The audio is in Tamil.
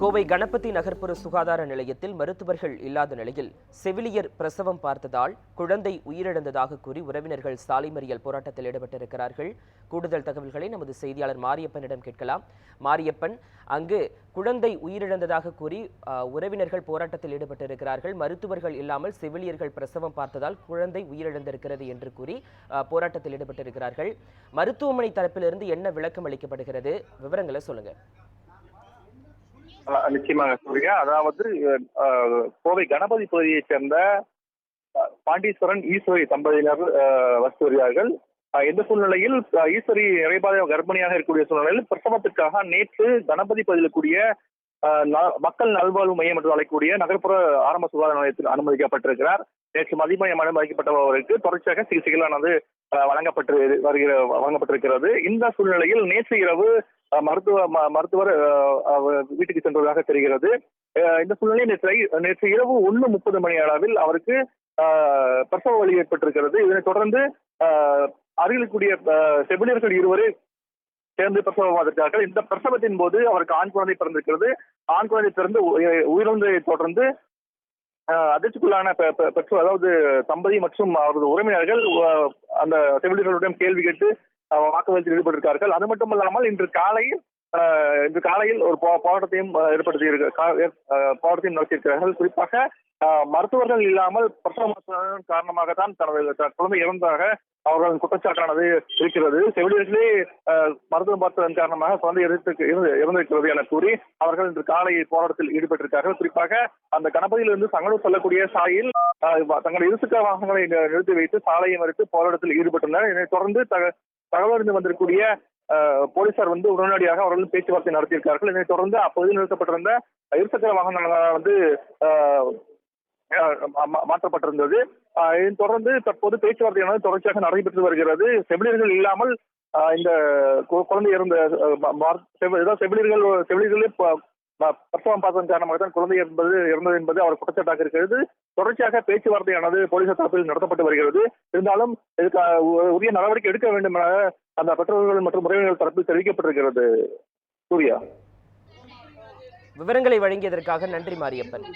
கோவை கணபதி நகர்ப்புற சுகாதார நிலையத்தில் மருத்துவர்கள் இல்லாத நிலையில் செவிலியர் பிரசவம் பார்த்ததால் குழந்தை உயிரிழந்ததாக கூறி உறவினர்கள் சாலை மறியல் போராட்டத்தில் ஈடுபட்டிருக்கிறார்கள். கூடுதல் தகவல்களை நமது செய்தியாளர் மாரியப்பனிடம் கேட்கலாம். மாரியப்பன் அங்கு குழந்தை உயிரிழந்ததாக கூறி அஹ், உறவினர்கள் போராட்டத்தில் ஈடுபட்டிருக்கிறார்கள். மருத்துவர்கள் இல்லாமல் செவிலியர்கள் பிரசவம் பார்த்ததால் குழந்தை உயிரிழந்திருக்கிறது என்று கூறி அஹ், போராட்டத்தில் ஈடுபட்டிருக்கிறார்கள். மருத்துவமனை தரப்பிலிருந்து என்ன விளக்கம் அளிக்கப்படுகிறது? விவரங்களை சொல்லுங்க. நிச்சயமாக சூர்யா அதாவது கோவை கணபதி பகுதியைச் சேர்ந்த பாண்டீஸ்வரன் ஈஸ்வரி தம்பதியினர் வசித்து வருகிறார்கள். இந்த சூழ்நிலையில் ஈஸ்வரி நிறைபாத கர்ப்பிணியாக இருக்கக்கூடிய சூழ்நிலையில் பிரசவத்திற்காக நேற்று கணபதி பகுதியில் கூடிய மக்கள் நல்வாழ்வு மையம் என்று அழைக்கக்கூடிய நகர்ப்புற ஆரம்ப சுகாதார நிலையத்தில் அனுமதிக்கப்பட்டிருக்கிறார். நேற்று மதிமயம் அனுமதிக்கப்பட்டவருக்கு தொடர்ச்சியாக சிகிச்சைகளானது வழங்கப்பட்டு வருகிற வழங்கப்பட்டிருக்கிறது. இந்த சூழ்நிலையில் நேற்று இரவு மருத்துவ ம- மருத்துவர் வீட்டுக்கு சென்றதாக தெரிகிறது. இந்த சூழ்நிலையில் நேற்று நேற்று இரவு ஒன்று முப்பது மணி அளவில் அவருக்கு பிரசவ வழி ஏற்பட்டிருக்கிறது. இதனைத் தொடர்ந்து அருகில் கூடிய செவிலியர்கள் இருவரை சேர்ந்து பிரசவமாதிருக்கிறார்கள் இந்த பிரசவத்தின் போது அவருக்கு ஆண் குழந்தை பிறந்திருக்கிறது. ஆண் குழந்தை பிறந்து உயிரிழந்ததை தொடர்ந்து அதிர்ச்சிக்குள்ளான பெ- பெற்றோர் அதாவது தம்பதி மற்றும் அவரது உறவினர்கள் அந்த செவிலியர்களிடம் கேள்வி கேட்டு அஹ், வாக்குவாதத்தில் ஈடுபட்டிருக்கார்கள். அது மட்டும் இல்லாமல் இன்று காலையில் இன்று காலையில் ஒரு போராட்டத்தையும் ஏற்படுத்தி போராட்டத்தையும் நடத்தியிருக்கிறார்கள். குறிப்பாக மருத்துவர்கள் இல்லாமல் பிரசவம் காரணமாக தான் தனது குழந்தை இறந்ததாக அவர்கள் குற்றச்சாட்டானது இருக்கிறது. செவிலியர்களே மருத்துவம் பார்த்ததன் காரணமாக குழந்தை இறந்து இறந்து- இறந்திருக்கிறது என கூறி அவர்கள் இன்று காலை போராட்டத்தில் ஈடுபட்டிருக்கார்கள் குறிப்பாக அந்த கணபதியிலிருந்து சங்கடூர் செல்லக்கூடிய சாலையில் தங்கள் இருசக்கர வாகனங்களை நிறுத்தி வைத்து சாலையை மறுத்து போராட்டத்தில் ஈடுபட்டுள்ளனர். இதனைத் தொடர்ந்து தக- தகவல் அறிந்து வந்திருக்கூடிய போலீசார் வந்து உடனடியாக அவர்கள் பேச்சுவார்த்தை நடத்தியிருக்கார்கள் இதனைத் தொடர்ந்து அப்பகுதியில் நிறுத்தப்பட்டிருந்த இருசக்கர வாகனங்கள் வந்து மாற்றப்பட்டிருந்தது. இதன் தொடர்ந்து தற்போது பேச்சுவார்த்தையானது தொடர்ச்சியாக நடைபெற்று வருகிறது. செவிலியர்கள் இல்லாமல் இந்த குழந்தை இருந்த செவிலியர்கள் செவிலியர்களே ப- ம- பிரசவம் பார்த்ததன் காரணமாக தான் குழந்தை என்பது இறந்தது என்பது அவர் குற்றச்சாட்டாக இருக்கிறது. தொடர்ச்சியாக பேச்சுவார்த்தையானது போலீசார் தரப்பில் நடத்தப்பட்டு வருகிறது. இருந்தாலும் இதுக்கு உரிய நடவடிக்கை எடுக்க வேண்டும் என அந்த பெற்றோர்கள் மற்றும் உறவினர்கள் தரப்பில் தெரிவிக்கப்பட்டிருக்கிறது. சூர்யா. விவரங்களை வழங்கியதற்காக நன்றி மாரியப்பன்.